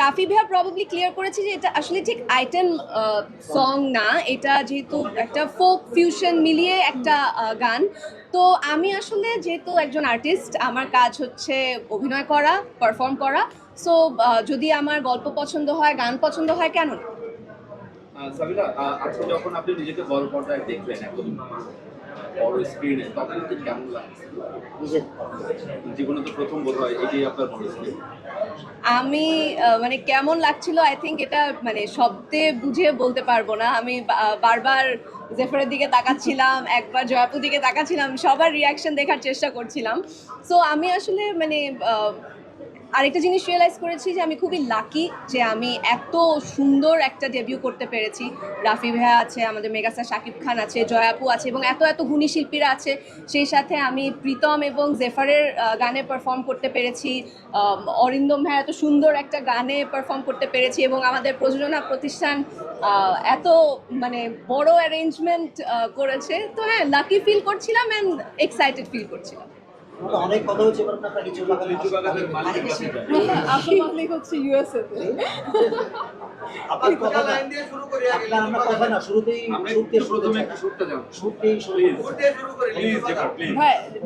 রাফি ভাইয়া probably clear করেছে যে এটা আসলে ঠিক আইটেম সং না। এটা যেহেতু একটা ফোক ফিউশন মিলিয়ে একটা গান। তো আমি আসলে যেহেতু একজন আর্টিস্ট আমার কাজ হচ্ছে অভিনয় করা পারফর্ম করা। সো যদি আমার গল্প পছন্দ হয় গান পছন্দ হয় কেন না? আহ, সাবিলা আহ, আজকে যখন আপনি নিজেকে বড় পর্দায় দেখবেন একদম বড় স্ক্রিনে তখন কেমন লাগছে? জীবনে তো প্রথম বোধ হয় এটাই আপনার মনে হচ্ছে আমি মানে কেমন লাগছিল? আই থিঙ্ক এটা মানে শব্দে বুঝিয়ে বলতে পারব না। আমি বারবার জেফারের দিকে তাকাচ্ছিলাম, একবার জয়াপুর দিকে তাকাচ্ছিলাম, সবার রিয়াকশন দেখার চেষ্টা করছিলাম। সো আমি আসলে মানে আরেকটা জিনিস রিয়েলাইজ করেছি যে আমি খুবই লাকি যে আমি এত সুন্দর একটা ডেবিউ করতে পেরেছি। রাফি ভাইয়া আছে, আমাদের মেগাস্টার শাকিব খান আছে জয়াপু আছে এবং এত এত গুণী শিল্পীরা আছে। সেই সাথে আমি প্রীতম এবং জেফারের গানে পারফর্ম করতে পেরেছি। অরিন্দম ভাই এত সুন্দর একটা গানে পারফর্ম করতে পেরেছি এবং আমাদের প্রযোজনা প্রতিষ্ঠান এত মানে বড় অ্যারেঞ্জমেন্ট করেছে। তো হ্যাঁ লাকি ফিল করছিলাম অ্যান্ড এক্সাইটেড ফিল করছিলাম। অনেক কথা হচ্ছে এবার আপনার লিচু বাগান লিচু বাগানের মালিক আপনি জানেন। আসল মালিক হচ্ছে ইউএসএ আপনার কথা না আপনার আমরা কথা না শুরুতেই শুরুতে একটু প্রথমে একটু শুটটা যাব শুরুতেই শুরু। Please please